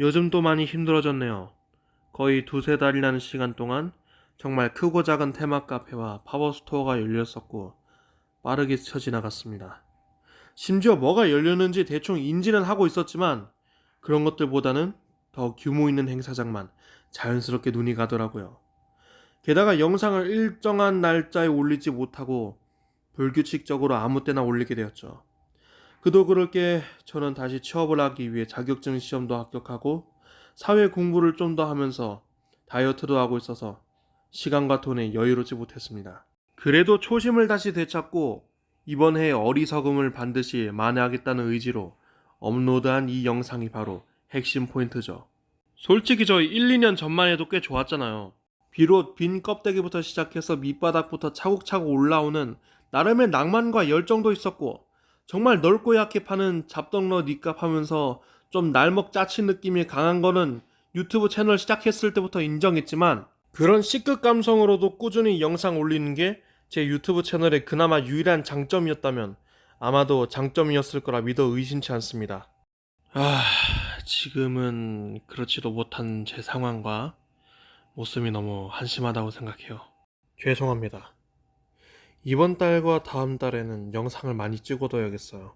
요즘 또 많이 힘들어졌네요. 거의 두세 달이라는 시간 동안 정말 크고 작은 테마 카페와 팝업 스토어가 열렸었고 빠르게 스쳐 지나갔습니다. 심지어 뭐가 열렸는지 대충 인지는 하고 있었지만 그런 것들보다는 더 규모 있는 행사장만 자연스럽게 눈이 가더라고요. 게다가 영상을 일정한 날짜에 올리지 못하고 불규칙적으로 아무 때나 올리게 되었죠. 그도 그럴 게 저는 다시 취업을 하기 위해 자격증 시험도 합격하고 사회 공부를 좀 더 하면서 다이어트도 하고 있어서 시간과 돈에 여유롭지 못했습니다. 그래도 초심을 다시 되찾고 이번 해에 어리석음을 반드시 만회하겠다는 의지로 업로드한 이 영상이 바로 핵심 포인트죠. 솔직히 저 1, 2년 전만 해도 꽤 좋았잖아요. 비록 빈 껍데기부터 시작해서 밑바닥부터 차곡차곡 올라오는 나름의 낭만과 열정도 있었고 정말 넓고 얕게 파는 잡덕러 니값 하면서 좀 날먹 짜친 느낌이 강한 거는 유튜브 채널 시작했을 때부터 인정했지만 그런 C급 감성으로도 꾸준히 영상 올리는 게 제 유튜브 채널의 그나마 유일한 장점이었다면 아마도 장점이었을 거라 믿어 의심치 않습니다. 아, 지금은 그렇지도 못한 제 상황과 모습이 너무 한심하다고 생각해요. 죄송합니다. 이번 달과 다음 달에는 영상을 많이 찍어둬야겠어요.